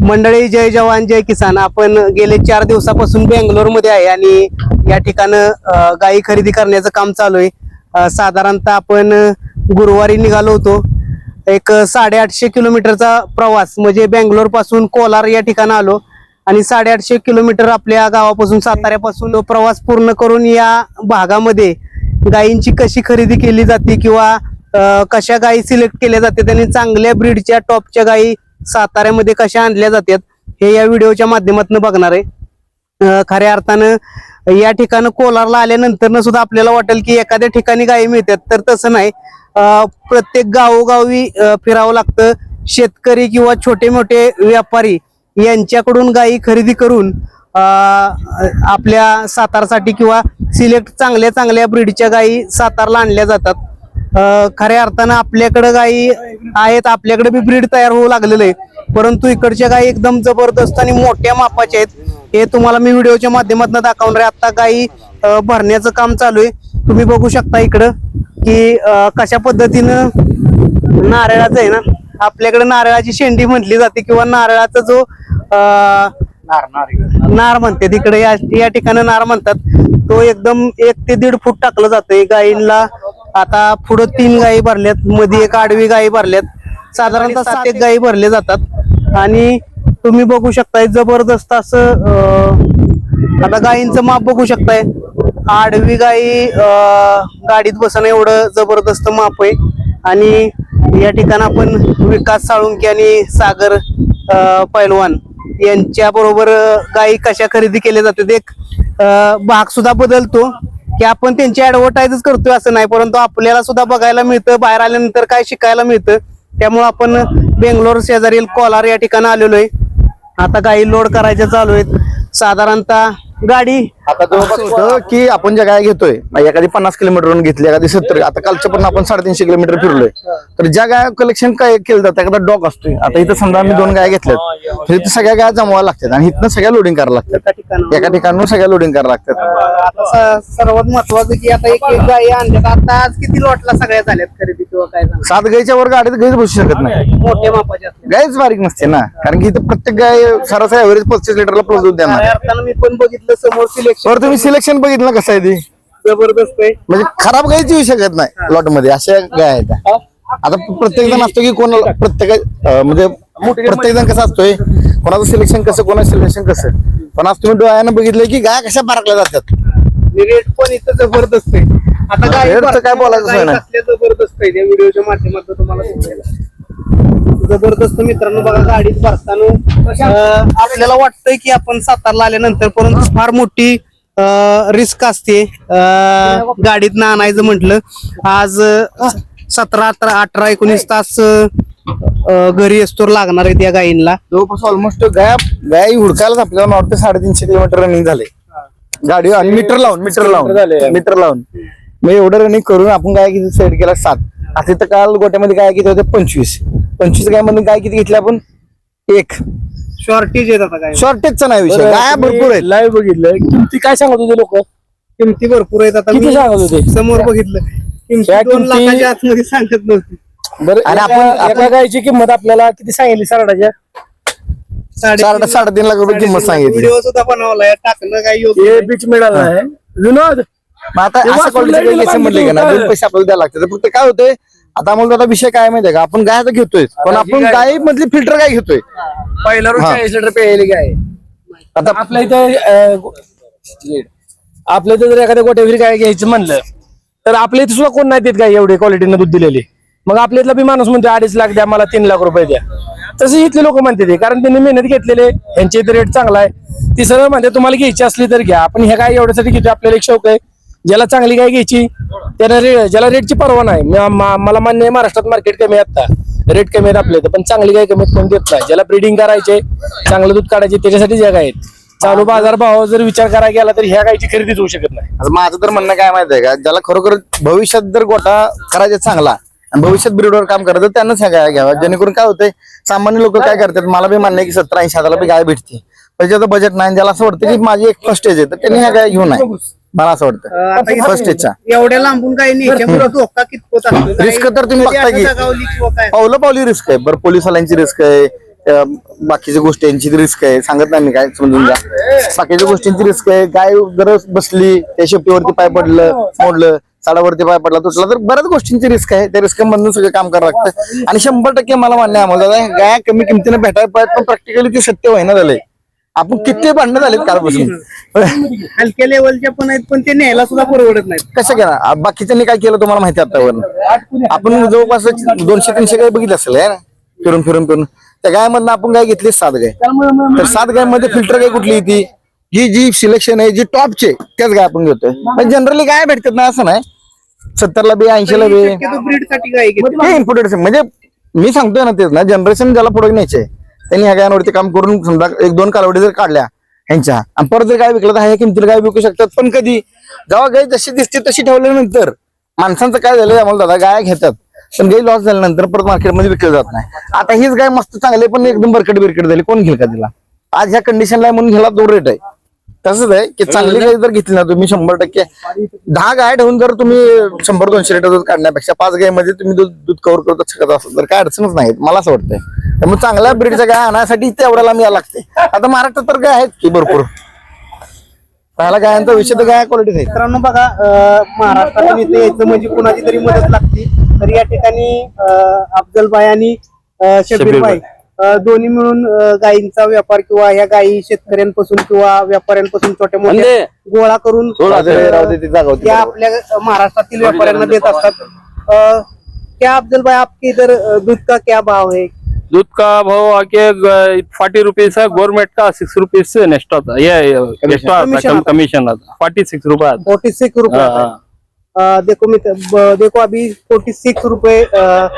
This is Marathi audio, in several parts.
मंडळी जय जवान जय किसान. आपण गेले चार दिवसापासून बेंगलोरमध्ये आहे आणि या ठिकाणं गायी खरेदी करण्याचं काम चालू आहे. साधारणतः आपण गुरुवारी निघालो होतो. एक साडेआठशे किलोमीटरचा प्रवास म्हणजे बेंगलोरपासून कोलार या ठिकाणी आलो. आणि साडेआठशे किलोमीटर आपल्या गावापासून साताऱ्यापासून तो प्रवास पूर्ण करून या भागामध्ये गायींची कशी खरेदी केली जाते किंवा कशा गायी सिलेक्ट केल्या जाते त्यांनी चांगल्या ब्रीडच्या टॉपच्या गायी साताऱ्यामध्ये कशा आणल्या जातात हे या व्हिडिओच्या माध्यमातून बघणार आहे. खऱ्या अर्थानं या ठिकाणं कोलारला आल्यानंतर सुद्धा आपल्याला वाटेल की एखाद्या ठिकाणी गायी मिळतात. तर तसं नाही. प्रत्येक गावोगावी फिरावं लागतं. शेतकरी किंवा छोटे मोठे व्यापारी यांच्याकडून गायी खरेदी करून आपल्या सातारसाठी किंवा सिलेक्ट चांगल्या चांगल्या ब्रीडच्या गायी सातारला आणल्या जातात. खऱ्या अर्थानं आपल्याकडे गायी आहेत आपल्याकडे बी ब्रीड तयार होऊ लागलेलं आहे. परंतु इकडच्या गायी एकदम जबरदस्त आणि मोठ्या मापाच्या आहेत. हे तुम्हाला मी व्हिडिओच्या माध्यमातून दाखवणार आहे. आता गायी भरण्याचं काम चालू आहे. तुम्ही बघू शकता इकडं की कशा पद्धतीनं नारळाचं आहे ना आपल्याकडे नारळाची शेंडी म्हटली जाते किंवा नारळाचा जो नार म्हणते तिकडे या या ठिकाणी नार म्हणतात. तो एकदम एक ते दीड फूट टाकलं जातंय गायींना आता पुढं तीन गायी भरल्यात मध्ये एक आडवी गायी भरल्यात. साधारणतः सात एक गायी भरले जातात. आणि तुम्ही बघू शकताय जबरदस्त असं आता गायींचं माप बघू शकताय. आडवी गायी गाडीत बसणं एवढं जबरदस्त माप आहे. आणि या ठिकाणी आपण विकास साळुंके आणि सागर पैलवान यांच्या बरोबर गायी कशा खरेदी केल्या जातात एक भाग सुद्धा बदलतो. की आपण त्यांची ऍडव्हर्टाईजच करतोय असं नाही परंतु आपल्याला सुद्धा बघायला मिळतं बाहेर आल्यानंतर काय शिकायला मिळतं त्यामुळे आपण बेंगलोर शेजारील कोलार या ठिकाणी आलेलो आहे. आता गाई लोड करायच्या चालू आहेत. साधारणतः गाडी. आता जवळपास होतं की आपण ज्या गाय घेतोय एखादी पन्नास किलोमीटरवरून घेतली एखादी सत्तर आता कालच्या पण आपण साडेतीनशे किलोमीटर फिरलोय. तर ज्या गाय कलेक्शन काय केलं जातं एखादा डॉग असतोय. आता इथं समजा आम्ही दोन गाय घेतल्यात. तर इथं सगळ्या गाय जमवायला लागतात आणि इथनं सगळ्या लोडिंग करायला लागतात. एका ठिकाणी एका ठिकाणून सगळ्या लोडिंग करायला लागतात. आता स- सर्वात महत्वाचं की आता एक एक गायी आणल्यात. आता आज किती लॉटला सगळ्या झाल्यात खरेदी किंवा काय सात गायच्या वर गाडीत गायच बसू शकत नाही. मोठ्या मापाच्या असल्या गायच बारीक नसते ना. कारण की इथं प्रत्येक गाय सरासरी ऍव्हरेज पस्तीस लिटरला दूध देणार. खऱ्या अर्थानं मी पण बघितलं समोर सिलेक्शन तर तुम्ही सिलेक्शन बघितलं कसं आहे ती जबरदस्त आहे. म्हणजे खराब गायच येऊ शकत नाही लॉटमध्ये अशा गाय आहेत. आता प्रत्येक जण असतो की कोणाला प्रत्येक अं, म्हणजे प्रत्येक जण कसं असतोय कोणाचं सिलेक्शन कसं कोणाचं सिलेक्शन कसं? पण आज तुम्ही डोळ्यानं बघितलं की गाय कशा बारकल्या जातात. रेट पण इथं जबरदस्त आहे. आता गायी Rate तर काय बोलायचं नाही. जबरदस्त आहे. त्या व्हिडिओच्या माध्यमातून तुम्हाला सांगायला जबरदस्त मित्रांनो बघा गाडीत भरताना आपल्याला वाटतंय की आपण सातारला आल्यानंतर परंतु फार मोठी रिस्क असते गाडीत ना आणायचं म्हटलं. आज सतरा अठरा अठरा एकोणीस तास घरी असतो लागणार आहे त्या गायींना. जवळपास ऑलमोस्ट गाय गाय हुडकायलाच आपल्याला नॉर्थ ते साडेतीनशे किलोमीटर रनिंग झाले. गाडी आणि मीटर लावून मीटर लावून मीटर लावून. मग एवढं रनिंग करून आपण गाय किती सेट केला? सात. आता इथं काल गोट्यामध्ये गाय किती होते पंचवीस. पंचवीस गायमध्ये गाय किती घेतली आपण? एक. शॉर्टेज येत आता काय शॉर्टेजचा नाही विषय. गाय भरपूर आहेत. लाईव्ह बघितलं. किमती काय सांगत होते लोक? किमती भरपूर आहेत आता. किती मी सांगत होते? समोर बघितलं. किमती या दोन किमती- लाखाच्या आतमध्ये सांगत नव्हती. बरं आणि आणि आपण- आपण एका गायची किंमत आपल्याला किती सांगितली सरडाच्या? साडे साडेतीन लाख रुपये किंमत सांगितली. व्हिडिओ सुद्धा बनवलाय टाकणं काय योग्य हे नाही. बीच मिळाला आहे. विनोद मग आता तेव्हा असं क्वालिटी आपल्याला घ्यायचं म्हणले का ना दोन पैसे आपल्याला द्यायला लागतात. फक्त काय होतंय आता आम्हाला आता विषय काय माहितीये का आपण गाय तर घेतोय पण ही आपण गाय- गाय मधली फिल्टर गाय घेतोय? पहिला रोज हा. चाळीस लिटर प्यायली गाय. आता आपल्या इथं अं, गो- आपल्या इथं जर एखाद्या गोट्यावरी गाय घ्यायचं म्हणलं तर आपल्या इथे सुद्धा कोण नाही देत गाय एवढे क्वालिटीनं दूध दिलेली. मग आपल्या इथला बी माणूस म्हणतो अडीच लाख द्या मला तीन लाख रुपये द्या. तसे इथले लोक म्हणते ते कारण त्यांनी मेहनत घेतलेले यांचे इथे रेट चांगला आहे. ती सरळ म्हणते तुम्हाला घ्यायची असली तर घ्या आपण ह्या गाय एवढ्यासाठी घेतो आपल्याला एक शौक आहे ज्याला चांगली गाय घ्यायची त्याला रे ज्याला रेटची परवा नाही. म- म- मला मान्य आहे महाराष्ट्रात मार्केट कमी आहे आता. रेट कमी आहेत आपल्या इथं पण चांगली गाय कमीत कोण देत नाही. ज्याला ब्रिडिंग करायचे चांगलं दूध काढायचे त्याच्यासाठी ज्या गाय आहेत. चालू बाजार भाव जर विचार करायला गेला तर ह्या गायची खरेदीच होऊ शकत नाही. आता माझं तर म्हणणं काय माहिती आहे का? ज्याला खरोखर भविष्यात जर गोटा करायचा चांगला आणि भविष्यात ब्रीडवर काम करायचं त्यांनाच ह्या गाय घ्यावा जेणेकरून काय होतंय सामान्य लोक काय करतात मला बी मान्य आहे की सत्तर ऐंशी हजाराला बी गाय भेटते. पण ज्याचं बजेट नाही ज्याला असं वाटतं की माझी एक फर्स्ट स्टेज आहे तर त्यांनी ह्या गाय घेऊन आहे मला असं वाटतं. फर्स्ट स्टेजचा एवढ्या लांबून काही न्यायच्यामुळे धोका कितपत असतो. Risk तर तुम्ही बघता की- पावलं पावली रिस्क आहे. बरं पोलिसवाल्यांची रिस्क आहे. बाकीच्या गोष्टींची रिस्क आहे. सांगत नाही मी काय समजून घ्या. बाकीच्या गोष्टींची रिस्क आहे. गाय जर बसली त्या शेपटीवरती पाय पडलं मोडलं साडावरती पाय पडला तुटला तर बऱ्याच गोष्टींची रिस्क आहे. त्या रिस्क मधून सगळं काम करावं लागतं. आणि शंभर टक्के मला मान्य आहे आम्हाला गाय कमी किमतीने भेटायला पाहिजे पण प्रॅक्टिकली ते सत्य व्हायना झालंय आपण किती भांडणं झालेत कालपासून? हलक्या लेवलच्या पण आहेत पण ते न्यायला सुद्धा परवडत नाहीत. कसं केला? बाकीच्यांनी काय केलं तुम्हाला माहिती आतावर आपण जवळपास दोनशे तीनशे गाय बघितलं असेल ना? फिरून फिरून फिरून. त्या गायमधनं आपण गाय घेतली सात गाय. तर सात गायमध्ये फिल्टर गाय कुठली ती? जी जी सिलेक्शन आहे जी टॉपचे त्याच गाय आपण घेतोय. पण जनरली गाय भेटतात ना असं नाही. सत्तरला बी ऐंशीला बी. ब्रीडसाठी गाय म्हणजे मी सांगतोय ना तेच ना जनरेशन ज्याला पुढे न्यायचे त्यांनी ह्या गायांवरती काम करून समजा एक दोन कालावडी जर काढल्या ह्यांच्या आणि परत जर गाय विकलं तर ह्या किमतीला गाय विकू शकतात. पण कधी? जेव्हा गाय जशी दिसते तशी ठेवल्यानंतर माणसांचं काय झालं आम्हाला दादा गाय घेतात पण गाय लॉस झाल्यानंतर परत मार्केटमध्ये विकलं जात नाही. आता हीच गाय मस्त चांगली पण एकदम बरकट बिरकट झाली. कोण घेईल का तिला? आज ह्या कंडिशनला आहे म्हणून घ्यायला दोन रेट आहे. तसंच आहे की चांगली गाय जर घेतली ना तुम्ही शंभर टक्के. दहा गाय ठेवून जर तुम्ही शंभर दोनशे लिटर दूध काढण्यापेक्षा पाच गायमध्ये तुम्ही दूध दूध कव्हर करत शकत असाल तर काय अडचणच नाही मला असं वाटतंय. त्यामुळे चांगल्या ब्रीडच्या गाय आणण्यासाठी तेवढ्याला मी यायला लागते. आता महाराष्ट्रात तर गाय आहेत की भरपूर. पहिला गायांचा विषय तर गाय क्वालिटीच आहे. मित्रांनो बघा महाराष्ट्रातून इथे यायचं म्हणजे कुणाची तरी मदत लागते. तर या ठिकाणी अफजलबाई आणि शबीरबाई. दोन्ही मिळून गायींचा व्यापार किंवा ह्या गायी शेतकऱ्यांपासून किंवा व्यापाऱ्यांपासून छोट्या मोठ्या गोळा करून त्या. आपल्या महाराष्ट्रातील व्यापाऱ्यांना देत असतात. क्या अफजलबाई आपके इधर दूध का क्या भाव है? दूध का भाव आके फोर्टी रुपीज़ है गवर्नमेंट का सिक्स रुपीज़ से नेक्स्ट आता ये एक्स्ट्रा आता. कमीशन आता फोर्टी सिक्स रुपये आता फोर्टी सिक्स रुपए हाँ, देखो देखो अभी फोर्टी सिक्स रुपए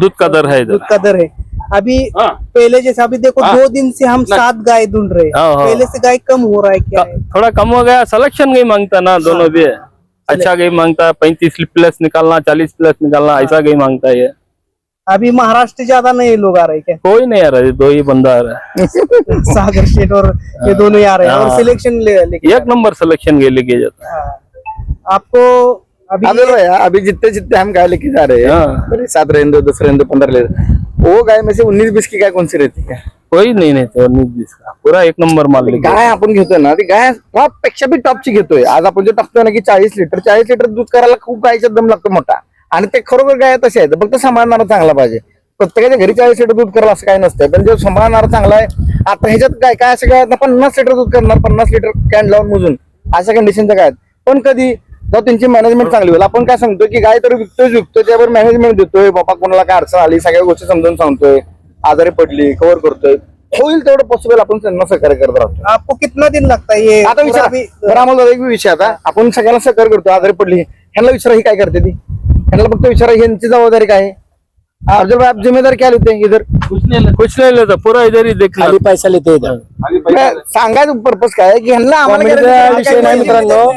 दूध का दर है दूध का दर है। अभी हाँ। पहले जैसे अभी देखो हाँ। दो दिन से हम सात गाय ढूंढ रहे। पहले से गाय कम हो रहा है क्या है? थोड़ा कम हो गया सिलेक्शन गई माँगता ना दोनों भी अच्छा गई माँगता है पैंतीस प्लस निकालना चालीस प्लस निकालना ऐसा गई माँगता है अभी महाराष्ट्र ज़्यादा नहीं लोग आ रहे क्या? कोई नहीं आ रहा है दो ही बंदा आ रहा है। सागर स्टेट और ये दोनों ही आ रहे हैं और हाँ। सिलेक्शन ले लेके एक नंबर सिलेक्शन गई लेके जाता है। हाँ। आपको अभी अबे भैया अभी जितने जितने हम गाय लेके जा रहे हैं हाँ। सात रहने दो दस रहने दो पंद्रह ले वो गाय में से उन्नीस बीस की गाय कौन सी रहती है? कोई नहीं नहीं तो नहीं जिसका पूरा एक नंबर माल लेके गाय आपण घेतोय ना ती गाय टॉप पेक्षा बी टॉपची घेतोय। आज आपण जे टाकतोय ना की चाळीस लिटर चाळीस लिटर दूध करायला खूप गायचा दम लागतो मोठा. आणि ते खरोखर गाय तसे आहेत? फक्त सांभाळणारा चांगला पाहिजे. प्रत्येकाच्या घरी चाळीस लिटर दूध करायला असं काय नसतं पण जो सांभाळणारा चांगला आहे आता ह्याच्यात काय काय असं काय पन्नास लिटर दूध करणार पन्नास लिटर कॅन लावून मोजून. अशा कंडिशनच्या काय. पण कधी जेव्हा त्यांची मॅनेजमेंट चांगली होईल. आपण काय सांगतो की गाय तर विकतोय विकतोय त्यावर मॅनेजमेंट देतोय. बाबा कोणाला काय अडचण आली सगळ्या गोष्टी समजावून सांगतोय. आजारी पडली कव्हर करतोय. होईल तेवढं पॉसिबल आपण त्यांना सहकार्य करत राहतो. आपको कितना दिन लगता है ये? आता विचार. आम्हाला एक विषय आता. आपण सगळ्यांना सहकार्य करतो आजारी पडली. ह्यांना विचारा ही काय करते ती? ह्यांना फक्त विचारा ह्यांची जबाबदारी काय? अर्जुन भाई आप जिम्मेदार क्या लेते हैं इधर? कुछ नहीं कुछ नहीं लेता पूरा इधर ही देख खाली पैसा लेते इथं मैं सांगायचं पर्पज काय आहे? की ह्यांना आम्हाला कॉमेडीचा विषय नाही? मित्रांनो.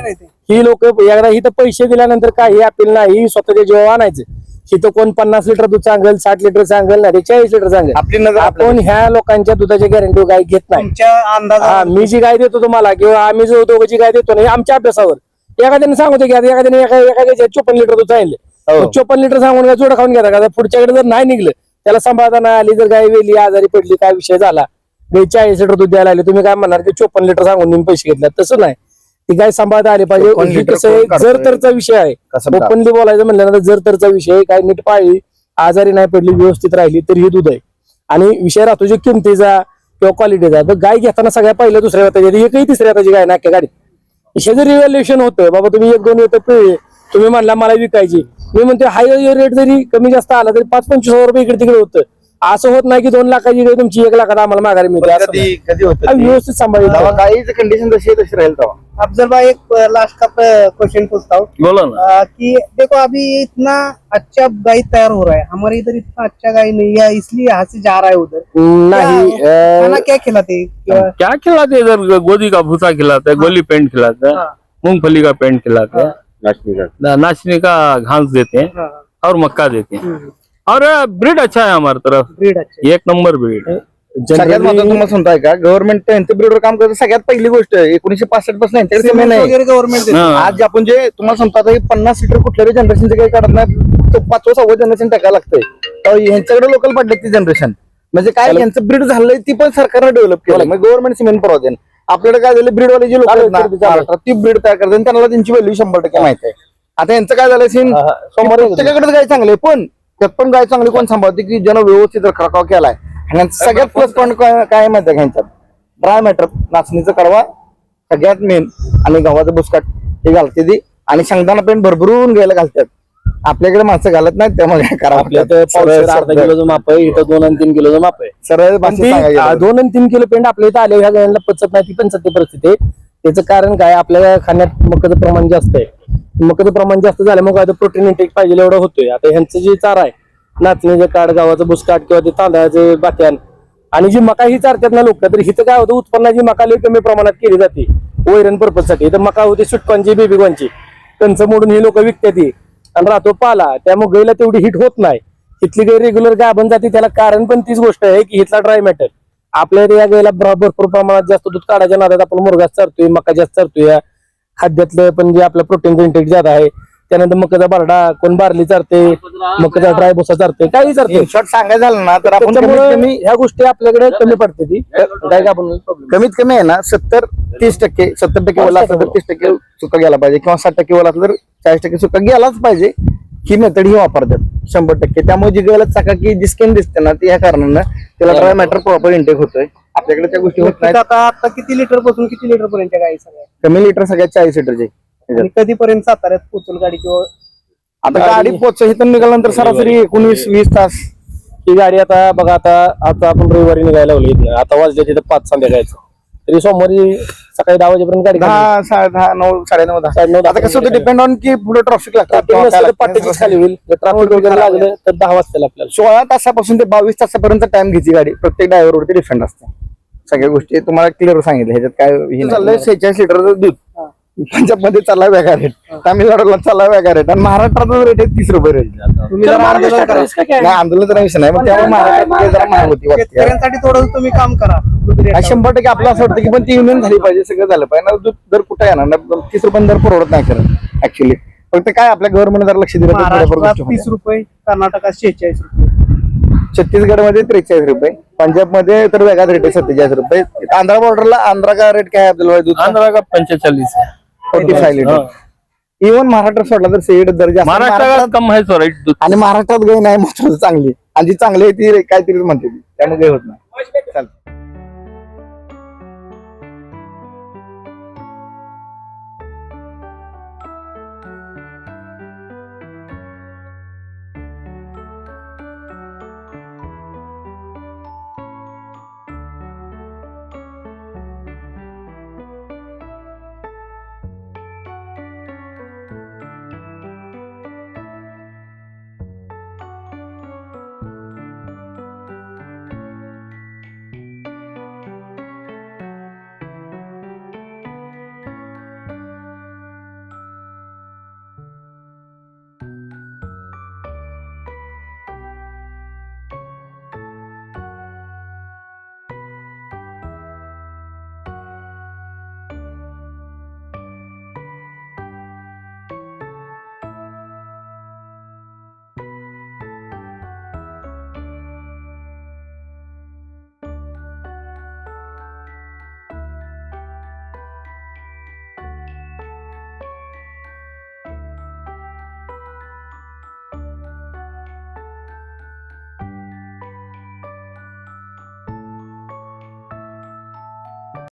ही लोक एकदा इथं पैसे दिल्यानंतर काही अपील नाही स्वतःच्या जीवा आणायचं. इथं कोण पन्नास लिटर दूध सांगेल साठ लिटर सांगेल नाही चाळीस लिटर सांगेल. आपली नजर आपण ह्या लोकांच्या दुधाच्या गॅरंटी गाय घेत नाही. तुमच्या हा मी जी गाय देतो तुम्हाला किंवा आम्ही जो दोघांची गाय देतो ना हे आमच्या अभ्यासावर. एखाद्याने सांगतो की आता एखाद्याने एका एखाद्याच्या चोपन्न लिटर दूध हो. सांगितलं. चोपन्न लिटर सांगून काय जोडा खाऊन घेता का पुढच्याकडे जर नाही निघलं त्याला सांभाळता नाही आली जर गाय वेली आजारी पडली काय विषय झाला गाय चाळीस लिटर दूध द्यायला आले तुम्ही काय म्हणणार की चोपन्न लिटर सांगून तुम्ही पैसे घेतले तसं नाही. ती गाय सांभाळता आली पाहिजे. ही? जर तरचा विषय आहे. ओपनली बोलायचं म्हणल्यानंतर जर तरचा विषय आहे, काय नीट पाळली आजारी नाही पडली व्यवस्थित राहिली तर ही दूध आहे. आणि विषय राहतो जो किमतीचा किंवा क्वालिटीचा तर गाय घेताना सगळ्या पहिल्या दुसऱ्या येतात एकही तिसऱ्या येताची गाय नाक्या गाडीत. हे जर रिव्हॅल्युएशन होतं बाबा तुम्ही एक दोन येतं पिळले तुम्ही म्हणला मला विकायची. मी म्हणतो हाय रेट जरी कमी जास्त आला तरी पाच पंचवीस हजार रुपये इकडे तिकडे होतं. असं होत नाही की दोन लाखाची गाय तुमची एक लाखात आम्हाला माघारी मिळते. कधी कधी होतं व्यवस्थित सांभाळली जेव्हा गायीचं कंडिशन जशी आहे तशी राहील तेव्हा. अफजल भाई एक लास्ट का क्वेश्चन पूछता हूँ बोलो ना. आ, कि देखो अभी इतना अच्छा गाय तैयार हो रहा है. हमारे इधर इतना अच्छा गाय नहीं है इसलिए यहाँ से जा रहा है उधर. नाही क्या- अं, खाना क्या खिलाते? क्या- क्या खिलाते हैं इधर? गोदी का भूसा खिलाते हैं गोली पेंट खिलाते हैं हाँ। मूंगफली का पेंट खिलाते हैं। ना- नाचने का घास देते हैं. हाँ, और मक्का देते. हैं और ब्रीड अच्छा है हमारी तरफ. Breed अच्छा है। एक नंबर ब्रीड सगळ्यात महत्वाचं तुम्हाला सांगताय का? गव्हर्नमेंट त्यांचं ब्रिडर काम करतं सगळ्यात पहिली गोष्ट आहे एकोणीशे पासष्टपासून यांच्याकडे Cement नाही. वगैरे गव्हर्नमेंट देते. हाँ। आज जे आपण जे तुम्हाला सांगतो आता हे पन्नास लिटर कुठल्याही जनरेशनचं काही काढत नाही तो पाचवं सहावं जनरेशन टाकायला लागतंय. तर ह्यांच्याकडे लोकल पडले ती जनरेशन म्हणजे काय त्यांचं ब्रीड झालंय ती पण सरकारने डेव्हलप केलं मग गव्हर्नमेंट सिमेंट परवा आपल्याकडे काय झालं? ब्रीडवाले जे लोक आहेत ना चालेल, चालेल. महाराष्ट्रात, ती ब्रीड तयार करतात आणि त्यांना त्यांची व्हॅल्यू शंभर टक्के माहिती आहे. आता यांचं काय झालं सीन हा, हा. प्रत्येकाकडे गाय चांगली आहे, पण त्यात पण गाय चांगली कोण सांभाळते की ज्यानं व्यवस्थित रखरखाव केलाय? आणि यांचं सगळ्यात प्लस पॉईंट काय माहिती आहे ह्यांच्यात ड्राय मॅटर नाचणीचा कडवा सगळ्यात मेन आणि गव्हाचं बुसकाट हे घालते ती. आणि शेंगदाणा पेंट भरभरून घ्यायला घालतात. आपल्याकडे माणसं घालत नाहीत त्यामुळे काय करावं? आपल्या तर पावशेर अर्धा किलोचं माप आहे इथं दोन आणि तीन किलोचं माप आहे. सरळ पण भाषेत ती, सांगायचं आ, गेलं. दोन आणि तीन किलो पेंट आपल्या इथं आले ह्या गायांना पचत नाही ती पण सत्य परिस्थिती आहे. त्याचं कारण काय आपल्या खाण्यात मकाचं प्रमाण जास्त आहे. मकाचं प्रमाण जास्त झाल्यामुळे काय प्रोटीन इंटेक पाहिजे एवढं होतोय. आता ह्यांचं जे चारा आहे नाचणीचं काड गावाचं बुसकाट किंवा ते तांदळाचे बाक्यान आणि जी मका ही चारतात ना लोक तर हिथं काय होतं उत्पन्नाची मका लई कमी प्रमाणात केली जाते वैरण पर्पजसाठी. तर मका होती सुटकॉनची बेबीकॉनची. कंच मोडून ही लोक विकतात ती आणि राहतो पाला. त्यामुळे गैला तेवढी हिट होत नाही. इथली गाय रेग्युलर गाभण जाते त्याला कारण पण तीच गोष्ट आहे की इथला ड्राय मॅटर आपल्या इथे या गायला भरपूर प्रमाणात जास्त दूध काढायच्या नादात आपण मुरगास चारतोय मका जास्त चारतोय. या खाद्यातलं पण जे आपलं प्रोटीन इंटेक जात आहे त्यानंतर मकाचा बारडा कोण बारली चारते मकाचा ड्राय भुसा चारते काही चारते. शॉर्ट सांगायचं झालं ना तर आपण कमी ह्या गोष्टी आपल्याकडे कमी पडते ती. काय का आपण. कमीत कमी आहे ना सत्तर तीस टक्के सत्तर टक्के ओला असला तर तीस टक्के सुका गेला पाहिजे किंवा साठ टक्के ओला असला तर चाळीस टक्के सुका गेलाच पाहिजे. ही मेथड ही वापरतात शंभर टक्के. त्यामुळे जी गायला चाकाकी जी स्किन दिसते ना ती ह्या कारणानं त्याला ड्राय मॅटर प्रॉपर इंटेक होतोय. आपल्याकडे त्या गोष्टी होत नाहीत. आता आता किती लिटरपासून किती लिटर पर्यंत गाई सगळ्या? कमी लिटर सगळ्यात चाळीस लिटरचे आणि कधीपर्यंत साताऱ्यात पोचल गाडी किंवा आता गाडी पोच इथं निघाल्यानंतर सरासरी एकोणीस वीस तास ही गाडी आता बघा आता आता आपण रविवारी निघायला लागलो इथनं. आता वाजले तिथं पाच संध्याकाळचं. तरी सोमवारी सकाळी दहा वाजेपर्यंत गाडी. दहा साडे दहा नऊ साडेनऊ दहा. साडेनऊ, दहा. आता कसं होतं डिपेंड ऑन की पुढे ट्रॉफिक तर पाट्याचीच लागतं खाली होईल. जर ट्रॅफिक वगैरे लागलं तर दहा वाजता आपल्याला. सोळा तासापासून ते बावीस तासापर्यंत टाइम घेतली गाडी. प्रत्येक ड्रायव्हर वरती डिपेंड असते. सगळ्या गोष्टी तुम्हाला क्लिअर सांगितलं ह्याच्यात काय हे चाललंय सेहेचाळीस लिटरचं दूध. पंजाबमध्ये चालला वेगळा रेट तामिळनाडूला चालला वेगळा रेट. आणि महाराष्ट्राचा रेट आहे तीस रुपये रेट तुम्ही जरा आंदोलन करा. नाही आंदोलन विषय नाही पण त्यामुळे महाराष्ट्रात ते जरा महाग होती वाटते शेतकऱ्यांसाठी थोडं तुम्ही काम करा. दूध rate आणि शंभर टक्के आपलं असं वाटतं की पण ती युनियन झाली पाहिजे सगळं झालं पाहिजे. ना दूध दर कुठे येणार ना तीस रुपये दर परवडत नाही खरं ऍक्च्युली फक्त काय आपल्या गव्हर्नमेंट जर लक्ष दिलं तर थोड्याफार महाराष्ट्रात गोष्टी होत्या. तीस रुपये कर्नाटकात शेहेचाळीस रुपये. छत्तीसगडमध्ये त्रेचाळीस रुपये पंजाबमध्ये तर वेगळाच रेट आहे सत्तेचाळीस रुपये. आंध्रा बॉर्डरला आंध्रा का रेट काय आहे आपल्याला दूध आंध्रा का पंचेचाळीस है forty five litre even Maharashtra सोडला तर सेड दर जास्त. महाराष्ट्र महाराष्ट्रात- कम है सो राइट दूध आणि महाराष्ट्रात गाय नाही महत्वाचं चांगली. आणि जी चांगली आहे ती काहीतरी म्हणते ती. त्यामुळे गाय होत नाही. चालतं